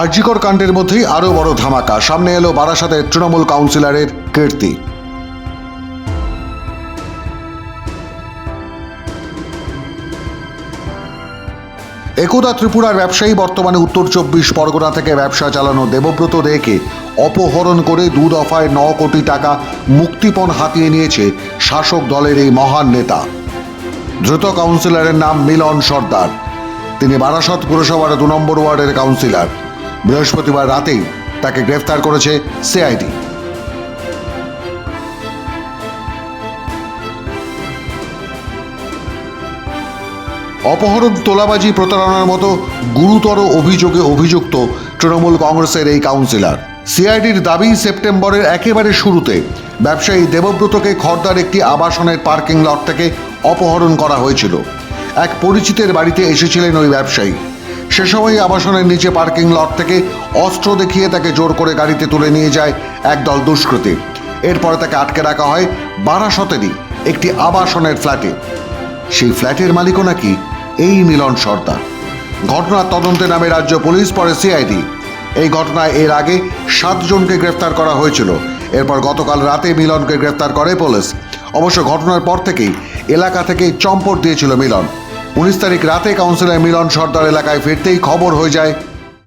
আরজিকর কাণ্ডের মধ্যেই আরও বড় ধামাকা। সামনে এলো বারাসাতের তৃণমূল কাউন্সিলরের কীর্তি। একদা ত্রিপুরার ব্যবসায়ী বর্তমানে উত্তর চব্বিশ পরগনা থেকে ব্যবসা চালানো দেবব্রত দেকে অপহরণ করে দু দফায় ন কোটি টাকা মুক্তিপণ হাতিয়ে নিয়েছে শাসক দলের এই মহান নেতা। দ্রুত কাউন্সিলরের নাম মিলন সর্দার। তিনি বারাসত পুরসভার দু নম্বর ওয়ার্ডের কাউন্সিলর। বৃহস্পতিবার রাতেই তাকে গ্রেফতার করেছে সিআইডি। অপহরণ, তোলাবাজি, প্রতারণার মতো গুরুতর অভিযোগে অভিযুক্ত তৃণমূল কংগ্রেসের এই কাউন্সিলর। সিআইডির দাবি, সেপ্টেম্বরের একেবারে শুরুতে ব্যবসায়ী দেবব্রতকে খর্দার একটি আবাসনের পার্কিং লট থেকে অপহরণ করা হয়েছিল। এক পরিচিতের বাড়িতে এসেছিলেন ওই ব্যবসায়ী। সে সময় আবাসনের নিচে পার্কিং লট থেকে অস্ত্র দেখিয়ে তাকে জোর করে গাড়িতে তুলে নিয়ে যায় একদল দুষ্কৃতী। এরপরে তাকে আটকে রাখা হয় বারাসতেরই একটি আবাসনের ফ্ল্যাটে। সেই ফ্ল্যাটের মালিকও নাকি এই মিলন সর্দার। ঘটনার তদন্তে নামে রাজ্য পুলিশ, পরে সিআইডি। এই ঘটনায় এর আগে সাতজনকে গ্রেফতার করা হয়েছিল। এরপর গতকাল রাতে মিলনকে গ্রেফতার করে পুলিশ। অবশ্য ঘটনার পর থেকেই এলাকা থেকে চম্পট দিয়েছিল মিলন। উনিশ তারিখ রাতে কাউন্সিলর মিলন সর্দার এলাকায় ফিরতেই খবর হয়ে যায়।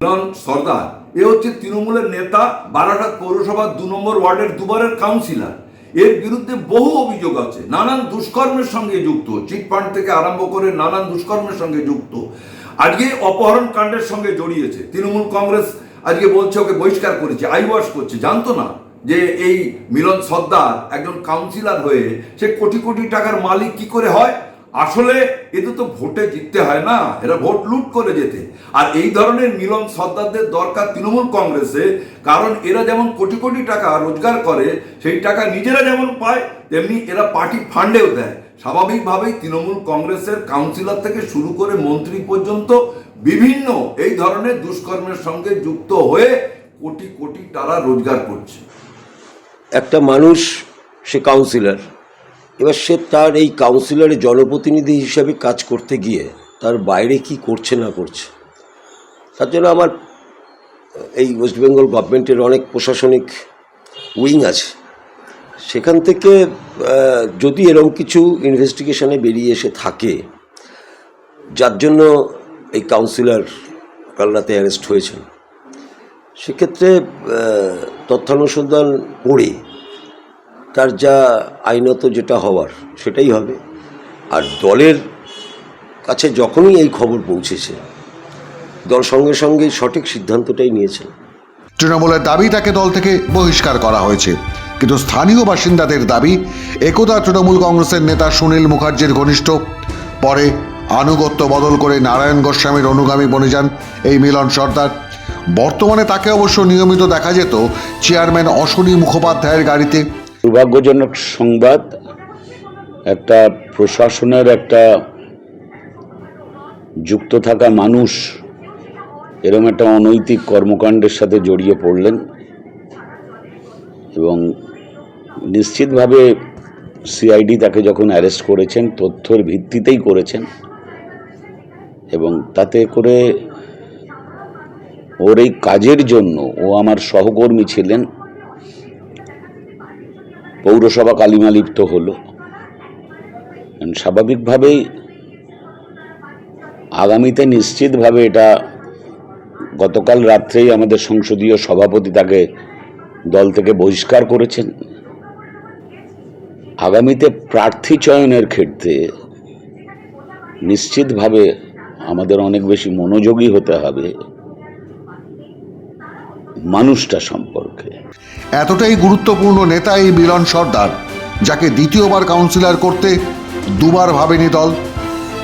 মিলন সর্দার, এ হচ্ছে তৃণমূলের নেতা, বারাসাত পৌরসভার দু নম্বর ওয়ার্ডের দুবারের কাউন্সিলর। এর বিরুদ্ধে বহু অভিযোগ আছে, নানান দুষ্কর্মের সঙ্গে যুক্ত চিটফান্ড থেকে আরম্ভ করে নানান দুষ্কর্মের সঙ্গে যুক্ত। আজকে অপহরণ কাণ্ডের সঙ্গে জড়িয়েছে, তৃণমূল কংগ্রেস আজকে বলছে ওকে বহিষ্কার করেছে আইওয়াশ করছে। জানতো না যে এই মিলন সর্দার একজন কাউন্সিলর হয়ে সে কোটি কোটি টাকার মালিক কি করে হয়? আসলে এতে তো ভোটে জিততে হয় না, এরা ভোট লুট করে যেতে আর এই ধরনের মিলন সর্দারদের দরকার তৃণমূল কংগ্রেসে, কারণ এরা যেমন কোটি কোটি টাকা রোজগার করে, সেই টাকা নিজেরা যেমন পায়, তেমনি এরা পার্টি ফান্ডেও দেয়। স্বাভাবিকভাবেই তৃণমূল কংগ্রেসের কাউন্সিলর থেকে শুরু করে মন্ত্রী পর্যন্ত বিভিন্ন এই ধরনের দুষ্কর্মের সঙ্গে যুক্ত হয়ে কোটি কোটি টাকা রোজগার করছে। একটা মানুষ, সে কাউন্সিলর। এবার সে তার এই কাউন্সিলরের জনপ্রতিনিধি হিসাবে কাজ করতে গিয়ে তার বাইরে কি করছে না করছে? তার জন্য আমার, এই ওয়েস্ট বেঙ্গল গভর্নমেন্টের অনেক প্রশাসনিক উইং আছে। সেখান থেকে যদি এরকম কিছু ইনভেস্টিগেশনে বেরিয়ে এসে থাকে, যার জন্য এই কাউন্সিলর কাল রাতে অ্যারেস্ট হয়েছেন, সেক্ষেত্রে তথ্যানুসন্ধান করে তার যা আইনত যেটা হওয়ার সেটাই হবে। আর দলের কাছে যখনই এই খবর পৌঁছেছে, দল সঙ্গে সঙ্গে সঠিক সিদ্ধান্তটাই নিয়েছে। তৃণমূলের দাবি, তাকে দল থেকে বহিষ্কার করা হয়েছে। কিন্তু স্থানীয় বাসিন্দাদের দাবি, একদা তৃণমূল কংগ্রেসের নেতা সুনীল মুখার্জির ঘনিষ্ঠ, পরে আনুগত্য বদল করে নারায়ণ গোস্বামীর অনুগামী বনে যান এই মিলন সর্দার। বর্তমানে তাকে অবশ্য নিয়মিত দেখা যেত চেয়ারম্যান অশ্বনী মুখোপাধ্যায়ের গাড়িতে। দুর্ভাগ্যজনক সংবাদ, একটা প্রশাসনের একটা যুক্ত থাকা মানুষ এরকম একটা অনৈতিক কর্মকাণ্ডের সাথে জড়িয়ে পড়লেন এবং নিশ্চিতভাবে সিআইডি তাকে যখন অ্যারেস্ট করেছেন, তথ্যের ভিত্তিতেই করেছেন এবং তাতে করে ওর এই কাজের জন্য ও আমার সহকর্মী ছিলেন পৌরসভা কালিমালিপ্ত হলো। And স্বাভাবিকভাবেই আগামীতে নিশ্চিতভাবে এটা গতকাল রাত্রেই আমাদের সংসদীয় সভাপতি তাকে দল থেকে বহিষ্কার করেছেন। আগামীতে প্রার্থী চয়নের ক্ষেত্রে নিশ্চিতভাবে আমাদের অনেক বেশি মনোযোগী হতে হবে। মানুষটা সম্পর্কে। এতটাই গুরুত্বপূর্ণ নেতা এই মিলন সর্দার যাকে দ্বিতীয়বার কাউন্সিলর করতে দুবার ভাবেনি দল।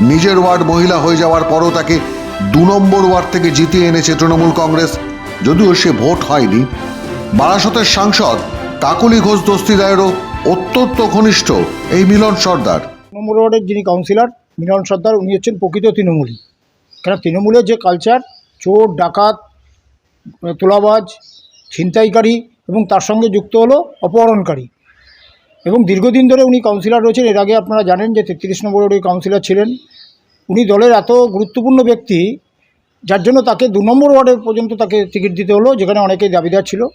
নিজের ওয়ার্ড মহিলা হয়ে যাওয়ার পরও তাকে দু নম্বর ওয়ার্ড থেকে জিতিয়ে এনেছে তৃণমূল কংগ্রেস। যদিও সে ভোট হয়নি বারাসতের সাংসদ কাকলি ঘোষ দস্তিদারেরও অত্যন্ত ঘনিষ্ঠ এই মিলন সর্দার। নম্বর ওয়ার্ডের যিনি কাউন্সিলর মিলন সর্দার উনি হচ্ছেন প্রকৃত তৃণমূলী। কেন? তৃণমূলের যে কালচার চোর ডাকাত তোলাবাজ, ছিনতাইকারী এবং তার সঙ্গে যুক্ত হলো অপহরণকারী। এবং দীর্ঘদিন ধরে উনি কাউন্সিলর রয়েছেন। এর আগে আপনারা জানেন যে তেত্রিশ নম্বর ওয়ার্ডের কাউন্সিলর ছিলেন। উনি দলের এত গুরুত্বপূর্ণ ব্যক্তি, যার জন্য তাকে দু নম্বর ওয়ার্ডে পর্যন্ত তাকে টিকিট দিতে হলো, যেখানে অনেকেই দাবিদার ছিল।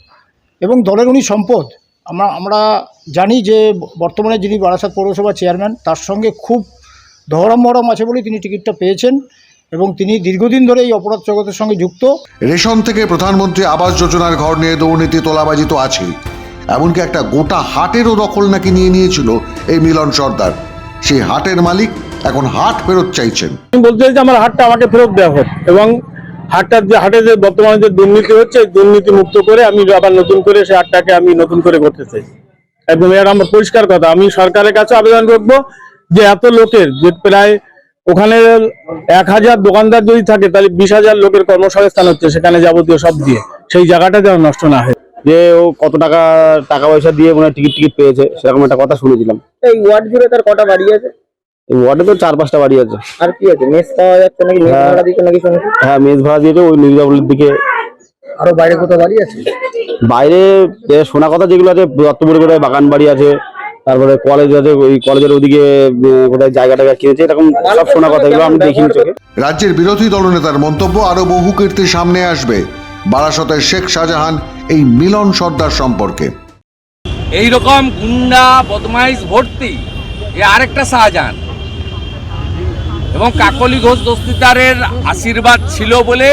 এবং দলের উনি সম্পদ। আমরা আমরা জানি যে বর্তমানে যিনি বারাসাত পৌরসভা চেয়ারম্যান তার সঙ্গে খুব ধরম মরম আছে বলেই তিনি টিকিটটা পেয়েছেন। এবং তিনি দীর্ঘদিন ধরে এই অপরাধ জগতের সঙ্গে যুক্ত। রেশন থেকে প্রধানমন্ত্রী আবাস যোজনার ঘর নিয়ে দুর্নীতি তোলাবাজি তো আছেই। এমনকি একটা গোটা হাটেরও দখল নাকি নিয়ে নিয়েছিল এই মিলন সর্দার। সেই হাটের মালিক এখন হাট ফেরত চাইছেন। আমি বলতে চাই যে আমার হাটটা আমাকে ফেরত দেওয়া হোক এবং হাটটার যে হাটে যে বর্তমানে যে দুর্নীতি হচ্ছে দুর্নীতি মুক্ত করে আমি আবার নতুন করে সেই হাটটাকে আমি নতুন করে করতে চাই। একদম এটা আমার পরিষ্কার কথা আমি সরকারের কাছে আবেদন করব যে এত লোকের যে প্রায় ওখানে এক হাজার দোকানদার যদি থাকে তাহলে বিশ হাজার লোকের কর্মসংস্থান হচ্ছে সেখানে যাবতীয় সব দিয়ে। সেই জায়গাটা যেন নষ্ট না হয়। যে ও কত টাকা টাকা পয়সা দিয়ে মনে টিকিট টিকিট পেয়েছে সেরকম একটা কথা শুনেছিলাম। এই ওয়ার্ড জুড়ে তার কটা বাড়ি আছে? এই ওয়ার্ডে তো চার পাঁচটা বাড়ি আছে। আর কি আছে? মেস পাওয়া যাচ্ছে নাকি? মেস হ্যাঁ। ভাড়া দিতে নাকি শুনেছি? হ্যাঁ মেজ ভাড়া দিয়েছে ওই দিকে। আরও বাইরে কোথাও বাড়ি আছে? বাইরে শোনা কথা যেগুলো আছে দত্তপুরে কোথায় বাগান বাড়ি আছে। তারপরে কলেজ আছে ওই কলেজের ওদিকে কোথায় জায়গা টায়গা কিনেছে এরকম সব শোনা কথা এগুলো আমি দেখিনি চোখে। রাজ্যের বিরোধী দলনেতার মন্তব্য আরও বহু কীর্তি সামনে আসবে। বারাসতের শেখ শাহজাহান এই মিলন সর্দার সম্পর্কে। এই রকম গুন্ডা বদমাইশ ভর্তি এ আরেকটা শাহজাহান। এবং কাকলি ঘোষ দস্তিদারের আশীর্বাদ ছিল বলে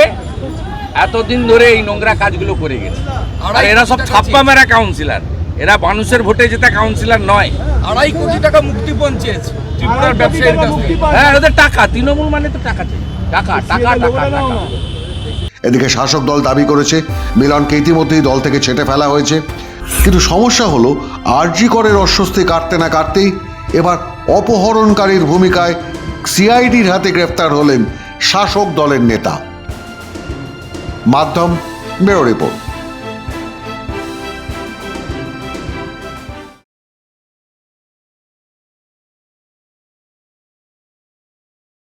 এতদিন ধরে এই নোংরা কাজগুলো করে গেছে। আর এরা সব ছাপ্পা মেরা কাউন্সিলর এরা মানুষের ভোটে যেটা কাউন্সিলর নয়। আড়াই কোটি টাকা মুক্তিপণ চেয়েছে ত্রিপুরার ব্যবসায়ীর কাছ থেকে। হ্যাঁ ওদের টাকা তৃণমূল মানে তো টাকা টাকা টাকা টাকা টাকা। এদিকে শাসক দল দাবি করেছে মিলনকে ইতিমধ্যেই দল থেকে ছেটে ফেলা হয়েছে। কিন্তু সমস্যা হলো আরজি করের অস্বস্তি কাটতে না কাটতেই এবার অপহরণকারীর ভূমিকায় সিআইডির হাতে গ্রেফতার হলেন শাসক দলের নেতা। মাধ্যম ব্যুরো রিপোর্ট।